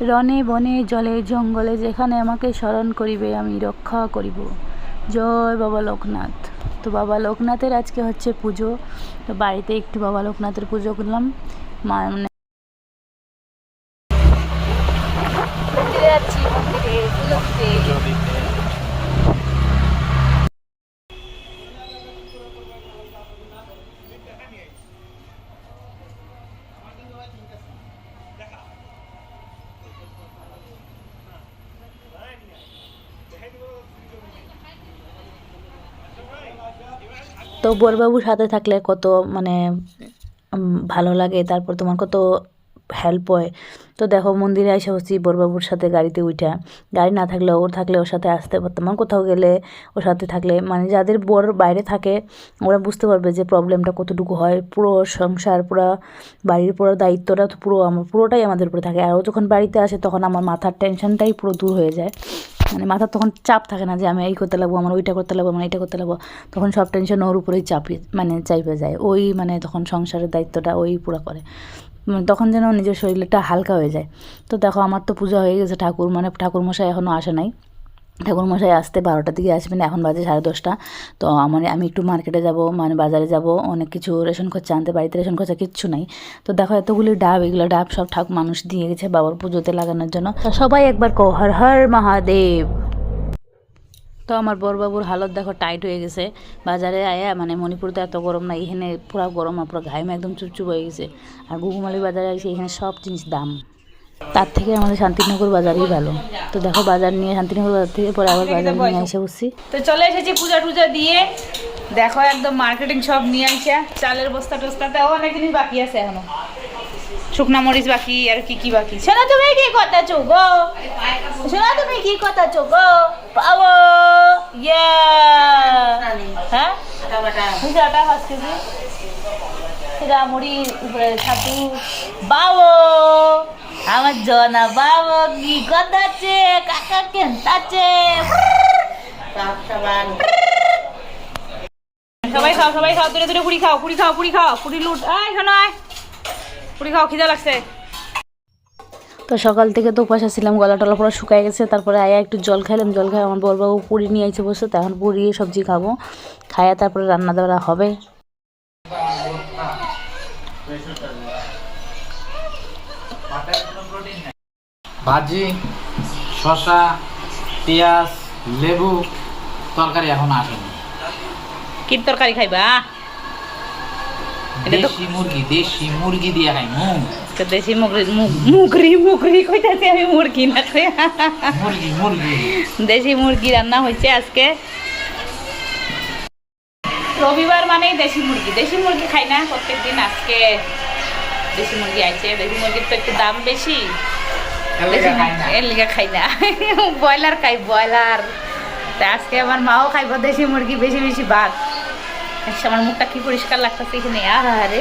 রনে বনে, জলে, জঙ্গলে যেখানে আমাকে স্মরণ করিবে, আমি রক্ষা করিব। জয় বাবা লোকনাথ। তো বাবা লোকনাথের আজকে হচ্ছে পুজো। তো বাড়িতে একটু বাবা লোকনাথের পুজো করলাম। মানে যাচ্ছি। তো বরবাবুর সাথে থাকলে কত মানে ভালো লাগে তারপর তোমার কত হেল্প হয়। তো দেখো, মন্দিরে এসে হচ্ছি বরবাবুর সাথে গাড়িতে উঠা গাড়ি না থাকলে, ওর থাকলে ওর সাথে আসতে পারতাম কোথাও গেলে ওর সাথে থাকলে মানে যাদের বর বাইরে থাকে, ওরা বুঝতে পারবে যে প্রবলেমটা কতটুকু হয়। পুরো সংসার, পুরো বাড়ির পুরো দায়িত্বটা তো পুরো আমার, পুরোটাই আমাদের উপরে থাকে। আর ও যখন বাড়িতে আসে, তখন আমার মাথার টেনশনটাই পুরো দূর হয়ে যায়। মানে মাথার তখন চাপ থাকে না যে, আমি এই করতে লাগবো, আমার ওইটা করতে লাগবো, আমার এটা করতে লাগবো। তখন সব টেনশন ওর উপরেই চাপিয়ে মানে চাইপে যায়। ওই মানে তখন সংসারের দায়িত্বটা ওই পুরো করে। তখন যেন নিজের শরীরটা হালকা হয়ে যায়। তো দেখো, আমার তো পূজা হয়ে গেছে, ঠাকুর মানে ঠাকুরমশাই এখনও আসে নাই। ঠাকুরমশাই আসতে বারোটার দিকে আসবেন এখন বাজে সাড়ে দশটা। তো আমার, আমি একটু মার্কেটে যাব মানে বাজারে যাব, অনেক কিছু রেশন খরচা আনতে, বাড়িতে রেশন খরচা কিচ্ছু নাই। তো দেখো, এতগুলি ডাব, এগুলো ডাব সব ঠাকুর, মানুষ দিয়ে গেছে বাবার পুজোতে লাগানোর জন্য। সবাই একবার কো, হর হর মহাদেব। তো আমার বরবাবুর হালত দেখো টাইট হয়ে গেছে। বাজারে আয়া মানে মণিপুর তো এত গরম না, এখানে পুরা গরম পুরো ঘাইমে একদম চুপচুপ হয়ে গেছে। আর গুগুমালি বাজারে আসে এখানে সব জিনিস দাম। তার থেকে আমাদের শান্তিনগর বাজারই ভালো। তো দেখো বাজার নিয়ে, শান্তিনগর বাজার থেকে পরে আবার বাজার নিয়ে এসে বসছি। তো চলে এসেছি পূজা টুজা দিয়ে। দেখো একদম মার্কেটিং সব নিয়ে আসা চালের বস্তা টস্তাতে অনেক জিনিস বাকি আছে এখনও। শুকনা মরিচ বাকি আর কি কি বাকি? শোনা তুমি কি কথা চো গো? শোনা তুমি কি কথা চো গো? পাবো ইয়া। হ্যাঁ? আটা পাঁচ কেজি। উপরে ছাতু। বাবো আমার জনা বাবো কি কথা আছে কাকা কেনতাছে? সবাই খাও সবাই খাও। দূরে দূরে, পুরি খাও পুরি খাও পুরি খাও, পুরি লুট। আয় শোনো আয় পুরি খাও খিদা লাগছে। তো সকাল থেকে তো উপাস ছিলাম গলা টলা পুরো শুকায় গেছে তারপরে আয়া একটু জল খাইলাম জল খাই আমার বলবাবু পুরি নিয়ে আইছে বসে তখন পুরি সবজি খাব খাইয়া তারপরে রান্না দেওয়া হবে। ভাজি শসা পেঁয়াজ লেবু তরকারি এখন আসেনি। কি তরকারি খাইবা? দেশি মুরগি দেশি মুরগি দিয়ে খাই মুগ। তো দেশি মুগরি মুগরি মুগরি কইতাছি আমি মুরগি না মুরগি মুরগি। দেশি মুরগি রান্না হয়েছে আজকে। রবিবার মানেই দেশি মুরগি। দেশি মুরগি খাই না প্রত্যেক দিন আজকে দেশি মুরগি আইছে। দেশি মুরগির তো একটু দাম বেশি। এর লেগে খাই না। ব্রয়লার খাই ব্রয়লার। আজকে আমার মাও খাইব দেশি মুরগি বেশি বেশি ভাত। আমার মুখটা কি পরিষ্কার লাগতেছে এখানে? আরে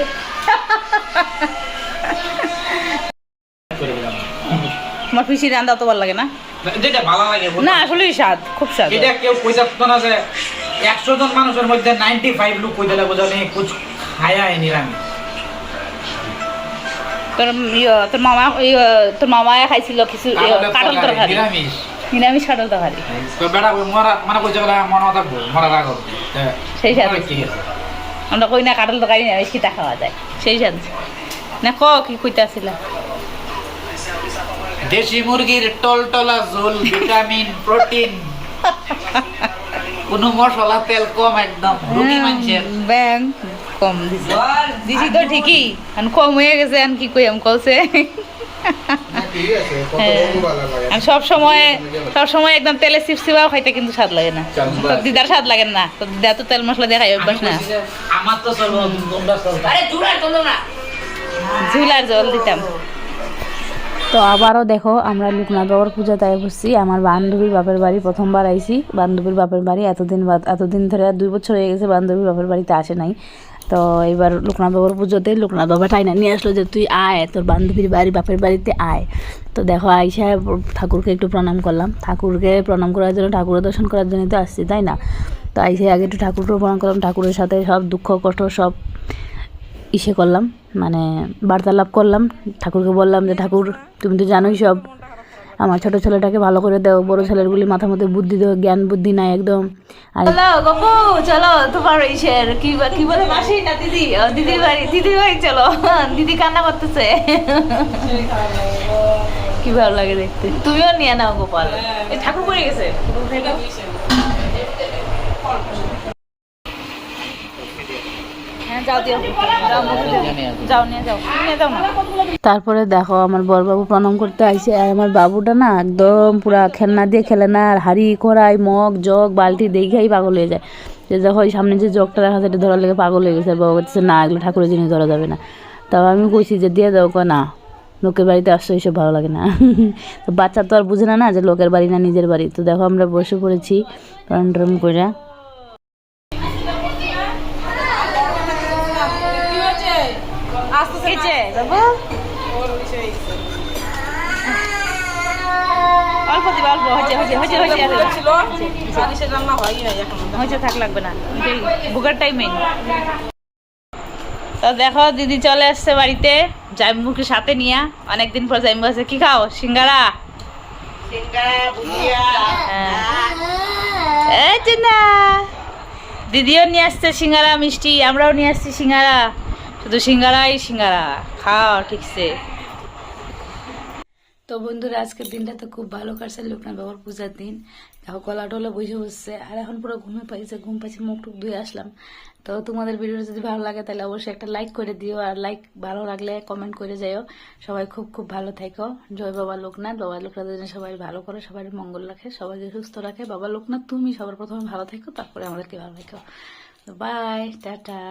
আমার পিসি রান্না তো ভালো লাগে না। যেটা ভালো লাগে না আসলেই স্বাদ খুব স্বাদ। এটা কেউ কইতে না যে একশো জন মানুষের মধ্যে নাইনটি ফাইভ লোক কইতে লাগবো জানি কুছ খায়া তোর ইয়ে, তোর মামা ইয়ে, তোর মামা খাইছিল কিছু ইয়ে, কাটল তরকারি। নিরামিষ। নিরামিষ কাটল তরকারি। তো বেড়া কই মরা মানে মনে থাকব মরা রাখো সেই সাথে। আমরা কই না কাটল নিরামিষ কিতা খাওয়া যায়? সেই সাথে। না ক কি কইতে আসিলা দেশি মুরগির টলটলা ঝোল ভিটামিন প্রোটিন। কোনো মশলা তেল কম একদম। রুটি মানুষের ব্যাং কম দিছে। দিছি তো ঠিকই। কম হয়ে গেছে আর কি কই আমি কলছে? আমি সব সময় সব সময় একদম তেলে চিপস চিপাও খাইতে কিন্তু স্বাদ লাগে না। তোর দিদার স্বাদ লাগে না। তোর দিদা তো তেল মশলা দিয়ে খাই অভ্যাস না। আমার তো চলবো তোমরা চলবো? ঝুল আর জল দিতাম। তো আবারও দেখো আমরা লোকনাথ বাবার পূজা তাই বসছি আমার বান্ধবীর বাপের বাড়ি প্রথমবার আইছি। বান্ধবীর বাপের বাড়ি এতদিন বাদ এতদিন ধরে আর দুই বছর হয়ে গেছে বান্ধবীর বাপের বাড়িতে আসে নাই। তো এবার লোকনাথ বাবার পুজোতে লোকনাথ বাবা টাইনা নিয়ে আসলো যে, তুই আয়, তোর বান্ধবীর বাড়ি, বাপের বাড়িতে আয়। তো দেখো, আইসা ঠাকুরকে একটু প্রণাম করলাম। ঠাকুরকে প্রণাম করার জন্য, ঠাকুরের দর্শন করার জন্য তো আসছি, তাই না? তো আইসে আগে একটু ঠাকুরকে প্রণাম করলাম, ঠাকুরের সাথে সব দুঃখ, কষ্ট, সব ইসে করলাম মানে বার্তালাপ করলাম। ঠাকুরকে বললাম যে, ঠাকুর, তুমি তো জানোই সব আমার ছোট ছেলেটাকে ভালো করে দাও বড় ছেলেগুলি মাথার মধ্যে বুদ্ধি দেও জ্ঞান বুদ্ধি নাই একদম। আর চলো গপু চলো তোমার ইসের কি বা- কি বলে মাসি না দিদি ও, দিদির বাড়ি দিদির বাড়ি চলো। দিদি কান্না করতেছে। কি ভালো লাগে দেখতে। তুমিও নিয়ে নাও গোপাল। এই ঠাকুর পড়ে গেছে হ্যাঁ যাও দিও যাও মুখে দিও। যাও নিয়ে যাও তুমি নিয়ে যাও না তারপরে দেখো আমার বড়বাবু প্রণাম করতে আইসে আর আমার বাবুটা না একদম পুরা খেলনা দিয়ে খেলে না আর হাড়ি কড়াই মগ জগ বালতি দেখেই পাগল হয়ে যায়। যে দেখো ওই সামনে যে জগটা রাখা সেটা ধরার লেগে পাগল হয়ে গেছে। আর বাবা বলছে না এগুলো ঠাকুরের জিনিস ধরা যাবে না। তাও আমি কইছি যে দিয়ে দাও। না লোকের বাড়িতে আসছো এইসব ভালো লাগে না। তো বাচ্চা তো আর বুঝে না না যে লোকের বাড়ি না নিজের বাড়ি। তো দেখো আমরা বসে পড়েছি টরম টরম করে যে বাবু? অল্প দিবা অল্প। হয়েছে হয়েছে হয়েছে হয়েছে আর থাক লাগবে না। বুকার টাইমে তো দেখো দিদি চলে আসছে বাড়িতে। জাইমুকে সাথে নিয়ে। অনেকদিন পর জাইমু আছে কি খাও? সিঙ্গারা? হ্যাঁ। এই যে না। দিদিও নিয়ে আসছে সিঙ্গারা মিষ্টি। আমরাও নিয়ে আসছি সিঙ্গারা। শুধু সিঙ্গারাই সিঙ্গারা খাও ঠিকছে। তো বন্ধুরা, আজকের দিনটা তো খুব ভালো কাটছে লোকনাথ বাবার পূজার দিন। দেখো কলা টলা বসে বসছে, আর এখন পুরো ঘুমে পাইছে ঘুম পাইছে, মুখ টুক ধুয়ে আসলাম। তো তোমাদের ভিডিওটা যদি ভালো লাগে, তাহলে অবশ্যই একটা লাইক করে দিও, আর লাইক ভালো লাগলে কমেন্ট করে যাইও। সবাই খুব খুব ভালো থাকো। জয় বাবা লোকনাথ বাবা লোকনাথ যেন সবাই ভালো করে সবাই মঙ্গল রাখে, সবাইকে সুস্থ রাখে। বাবা লোকনাথ, তুমি সবার প্রথমে ভালো থেকো, তারপরে আমাদেরকে ভালো থেকো। Bye tata.